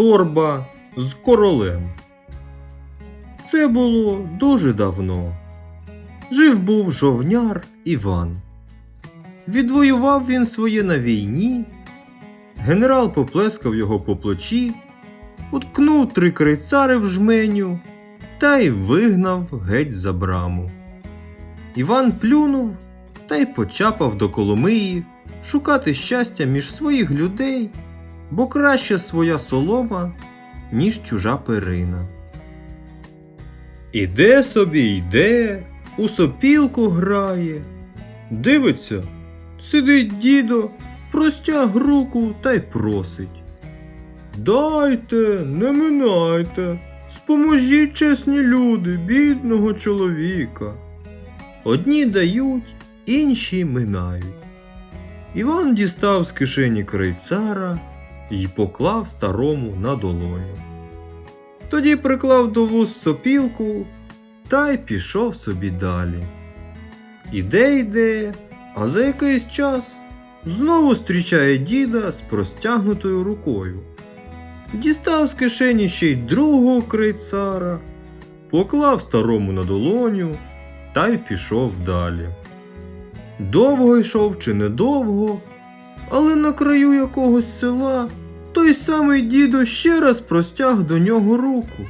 торба з королем. Це було дуже давно. Жив був жовняр Іван. Відвоював він своє на війні. Генерал поплескав його по плечі, уткнув три крицари в жменю та й вигнав геть за браму. Іван плюнув та й почапав до Коломиї шукати щастя між своїх людей, бо краще своя солома, ніж чужа перина. Іде собі йде, у сопілку грає. Дивиться, сидить дідо, простяг руку та й просить. Дайте, не минайте, споможіть чесні люди, бідного чоловіка. Одні дають, інші минають. Іван дістав з кишені крейцара й поклав старому на долоню. Тоді приклав до вуз сопілку та й пішов собі далі. Іде йде, а за якийсь час знову зустрічає діда з простягнутою рукою. Дістав з кишені ще й другого крейцара, поклав старому на долоню та й пішов далі. Довго йшов чи недовго, але на краю якогось села той самий дідо ще раз простяг до нього руку.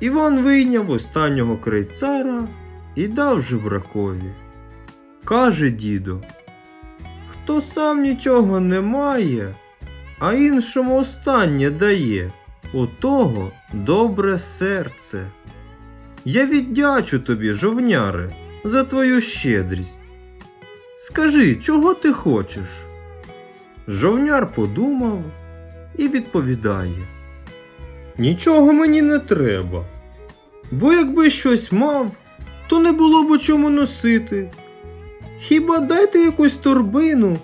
Іван вийняв останнього крейцара і дав жебракові. Каже дідо, хто сам нічого не має, а іншому останнє дає, у того добре серце. Я віддячу тобі, жовняре, за твою щедрість. Скажи, чого ти хочеш? Жовняр подумав і відповідає: Нічого мені не треба, бо якби щось мав, то не було б у чому носити. Хіба дайте якусь торбину,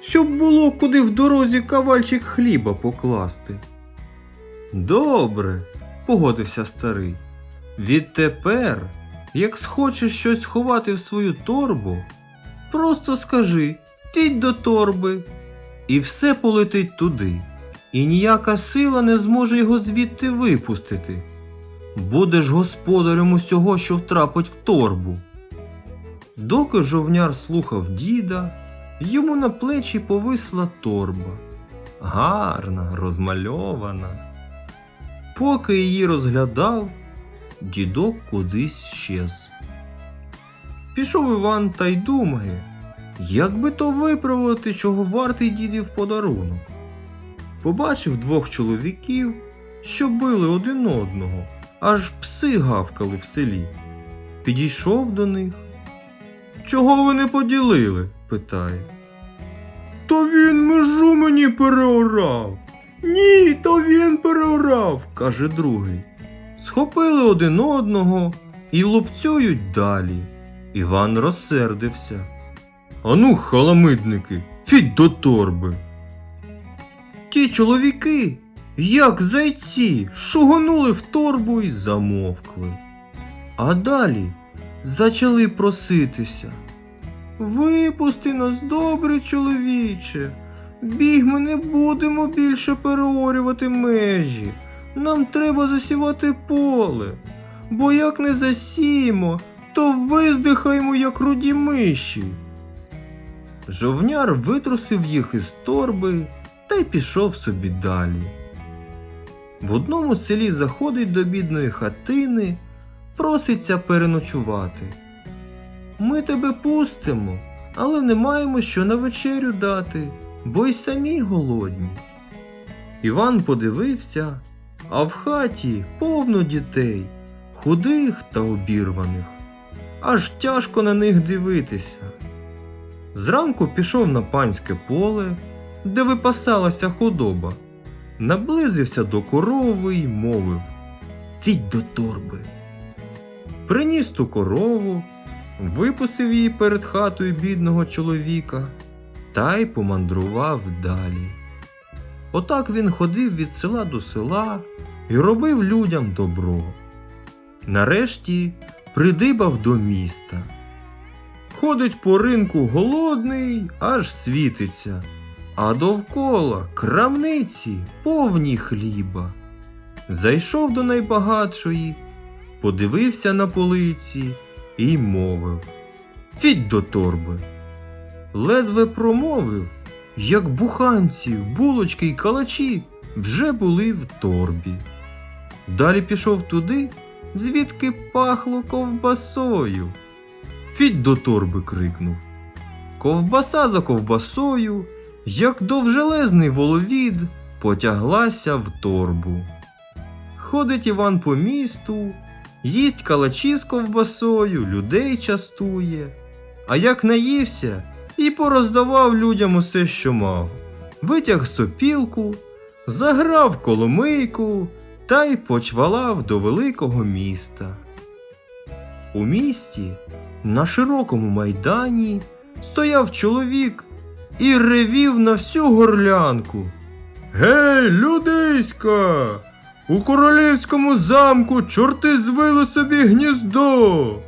щоб було куди в дорозі кавальчик хліба покласти. Добре, погодився старий. Відтепер, як схочеш щось ховати в свою торбу, просто скажи «Фіть до торби, і все полетить туди, і ніяка сила не зможе його звідти випустити. Будеш господарем усього, що втрапить в торбу. Доки жовняр слухав діда, йому на плечі повисла торба. Гарна, розмальована. Поки її розглядав, дідок кудись щез. Пішов Іван та й думає, як би то виправити, чого вартий дідів подарунок. Побачив двох чоловіків, що били один одного, аж пси гавкали в селі. Підійшов до них. Чого ви не поділили? питає. То він межу мені переорав. Ні, то він переорав, каже другий. Схопили один одного і лупцюють далі. Іван розсердився. Ану, халамидники, фіть до торби. Ті чоловіки, як зайці, шугонули в торбу і замовкли. А далі зачали проситися. Випусти нас, добре, чоловіче. Біг ми не будемо більше переорювати межі. Нам треба засівати поле. Бо як не засіємо, то виздихаємо, як руді миші. Жовняр витрусив їх із торби та й пішов собі далі. В одному селі заходить до бідної хатини, проситься переночувати. Ми тебе пустимо, але не маємо що на вечерю дати, бо й самі голодні. Іван подивився, а в хаті повно дітей, худих та обірваних. Аж тяжко на них дивитися. Зранку пішов на панське поле, де випасалася худоба, наблизився до корови й мовив Фіть до торби. Приніс ту корову, випустив її перед хатою бідного чоловіка та й помандрував далі. Отак він ходив від села до села і робив людям добро. Нарешті придибав до міста. Ходить по ринку голодний, аж світиться. а довкола крамниці повні хліба. Зайшов до найбагатшої, подивився на полиці і мовив Фіть до торби. Ледве промовив, як буханці, булочки й калачі вже були в торбі. Далі пішов туди, звідки пахло ковбасою. Фіть до торби крикнув. Ковбаса за ковбасою, як довжелезний воловід, потяглася в торбу. Ходить Іван по місту, їсть калачі з ковбасою, людей частує. А як наївся, і пороздавав людям усе, що мав. Витяг сопілку, заграв коломийку та й почвалав до великого міста. У місті на широкому майдані стояв чоловік і ревів на всю горлянку. Гей, людиська! У королівському замку чорти звили собі гніздо.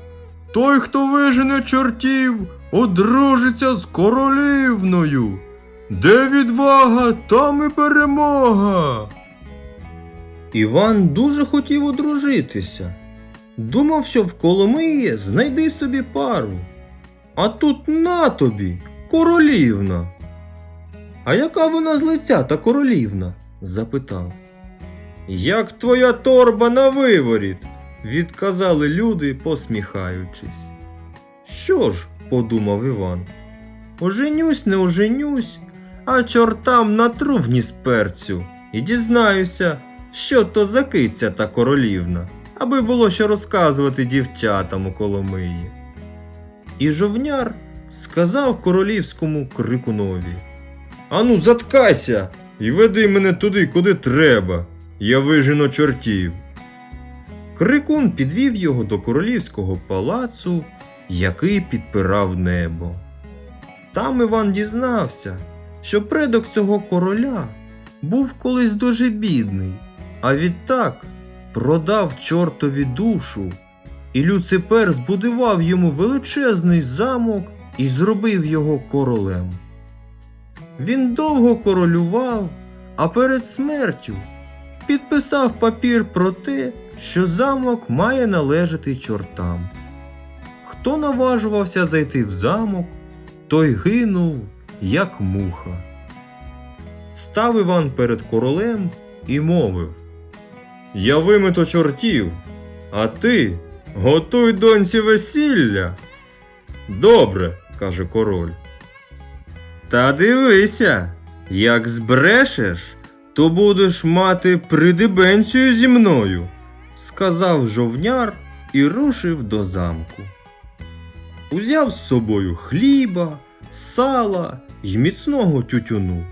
Той, хто вижене чортів, одружиться з королівною. Де відвага, там і перемога. Іван дуже хотів одружитися. Думав, що в Коломиї знайди собі пару. А тут на тобі, королівна. А яка вона з лиця та королівна? запитав. Як твоя торба на виворіт, відказали люди, посміхаючись. Що ж, подумав Іван, оженюсь, не оженюсь, а чортам натру вніс перцю і дізнаюся, що то за киця та королівна, аби було що розказувати дівчатам у Коломиї. І жовняр сказав королівському крикунові Ану, заткайся і веди мене туди, куди треба. Я вижену чортів. Крикун підвів його до королівського палацу, який підпирав небо. Там Іван дізнався, що предок цього короля був колись дуже бідний, а відтак продав чортові душу, і Люципер збудував йому величезний замок і зробив його королем. Він довго королював, а перед смертю підписав папір про те, що замок має належати чортам. Хто наважувався зайти в замок, той гинув, як муха. Став Іван перед королем і мовив Я вимито чортів, а ти готуй доньці весілля. Добре, каже король. Та дивися, як збрешеш, то будеш мати придибенцію зі мною, сказав жовняр і рушив до замку. Узяв з собою хліба, сала й міцного тютюну.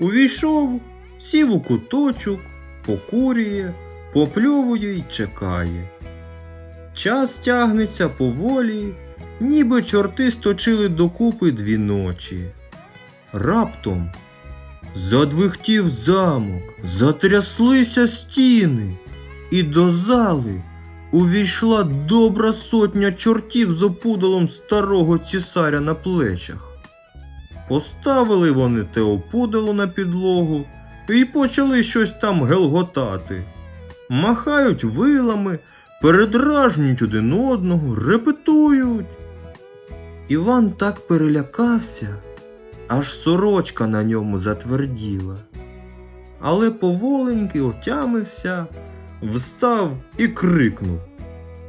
Увійшов, сів у куточок, покурює, попльовує й чекає. Час тягнеться поволі, ніби чорти сточили докупи дві ночі. Раптом задвихтів замок, затряслися стіни, і до зали увійшла добра сотня чортів з опудалом старого цісаря на плечах. Поставили вони те опудало на підлогу і почали щось там гелготати. Махають вилами, передражнюють один одного, репетують. Іван так перелякався, аж сорочка на ньому затверділа. Але поволеньки отямився, встав і крикнув.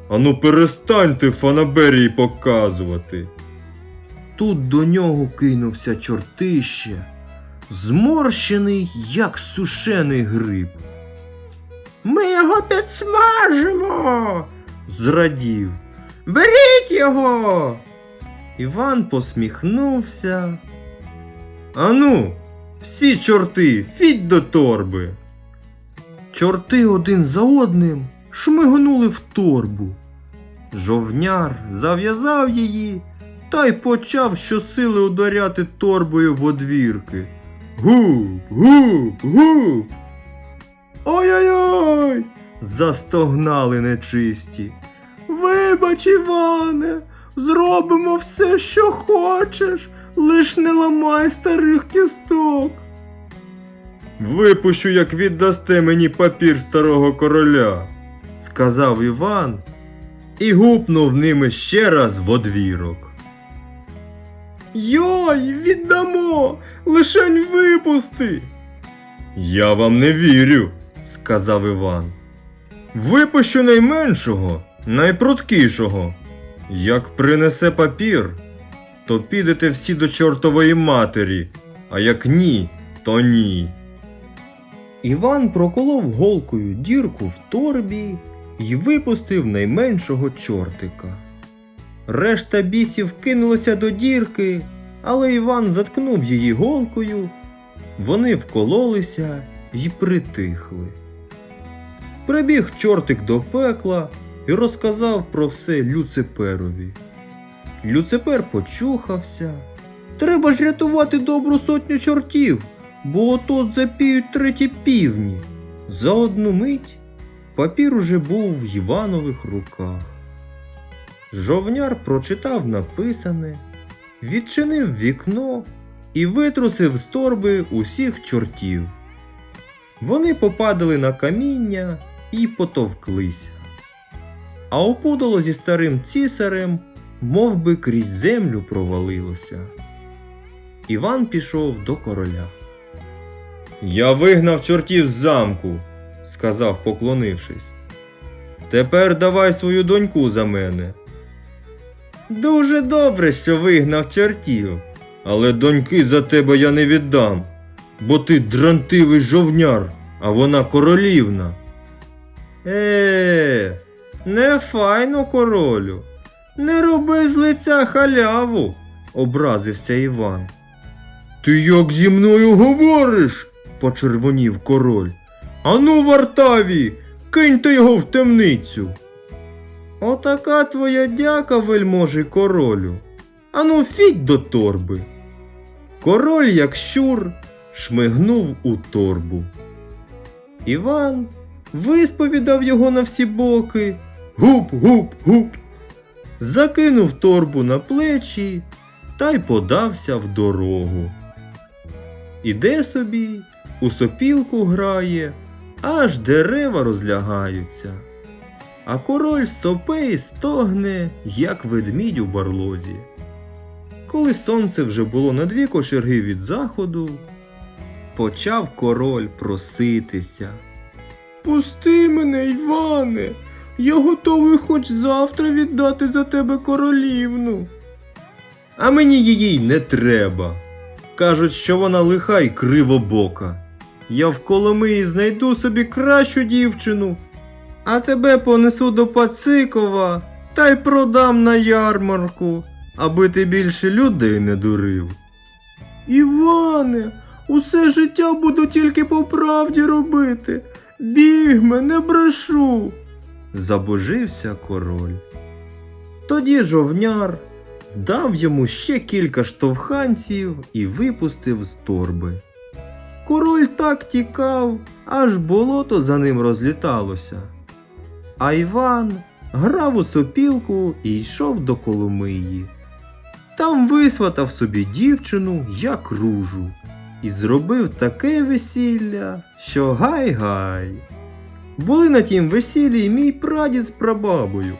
Ану перестаньте фанаберії показувати. Тут до нього кинувся чортище, зморщений, як сушений гриб. Ми його підсмажимо, зрадів. Беріть його. Іван посміхнувся. Ану, всі чорти, фіть до торби. Чорти один за одним шмигнули в торбу. Жовняр зав'язав її та й почав щосили ударяти торбою в одвірки. Гуп, гуп, гуп. Ой-ой-ой. застогнали нечисті. Вибач, Іване, зробимо все, що хочеш. лиш не ламай старих кісток. Випущу, як віддасте мені папір старого короля, сказав Іван і гупнув ними ще раз в одвірок. Йой, віддамо, лишень випусти. Я вам не вірю, сказав Іван. Випущу найменшого, найпруткішого. Як принесе папір, то підете всі до чортової матері, а як ні, то ні. Іван проколов голкою дірку в торбі і випустив найменшого чортика. Решта бісів кинулася до дірки, але Іван заткнув її голкою. Вони вкололися й притихли. Прибіг чортик до пекла і розказав про все Люциперові. Люципер почухався. Треба ж рятувати добру сотню чортів, бо отот запіють треті півні. За одну мить папір уже був в Іванових руках. Жовняр прочитав написане, відчинив вікно і витрусив з торби усіх чортів. Вони попадали на каміння і потовклися. А опудало зі старим цісарем мов би крізь землю провалилося. Іван пішов до короля. Я вигнав чортів з замку, сказав, поклонившись. Тепер давай свою доньку за мене. Дуже добре, що вигнав чортів, але доньки за тебе я не віддам, бо ти дрантивий жовняр, а вона королівна. Е, не файно, королю. Не роби з лиця халяву, образився Іван. Ти як зі мною говориш? почервонів король. Ану, вартаві, киньте його в темницю. Отака твоя дяка, вельможі королю. Ану, фіть до торби. Король, як щур, шмигнув у торбу. Іван висповідав його на всі боки. Гуп, гуп, гуп. Закинув торбу на плечі та й подався в дорогу. Іде собі, у сопілку грає, аж дерева розлягаються. А король сопе і стогне, як ведмідь у барлозі. Коли сонце вже було на дві кочерги від заходу, почав король проситися. Пусти мене, Іване, я готовий хоч завтра віддати за тебе королівну. А мені її й не треба. Кажуть, що вона лиха й кривобока. Я в Коломиї знайду собі кращу дівчину, а тебе понесу до Пацикова та й продам на ярмарку, аби ти більше людей не дурив. Іване, усе життя буду тільки по правді робити. Бігме, не брешу. Забожився король. Тоді жовняр дав йому ще кілька штовханців і випустив з торби. Король так тікав, аж болото за ним розліталося. А Іван грав у сопілку і йшов до Коломиї. Там висватав собі дівчину, як ружу, і зробив таке весілля, що гай-гай. Були на тім весіллі мій прадід з прабабою.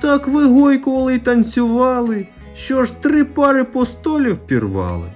Так вигойкували й танцювали, що ж три пари постолів пірвали.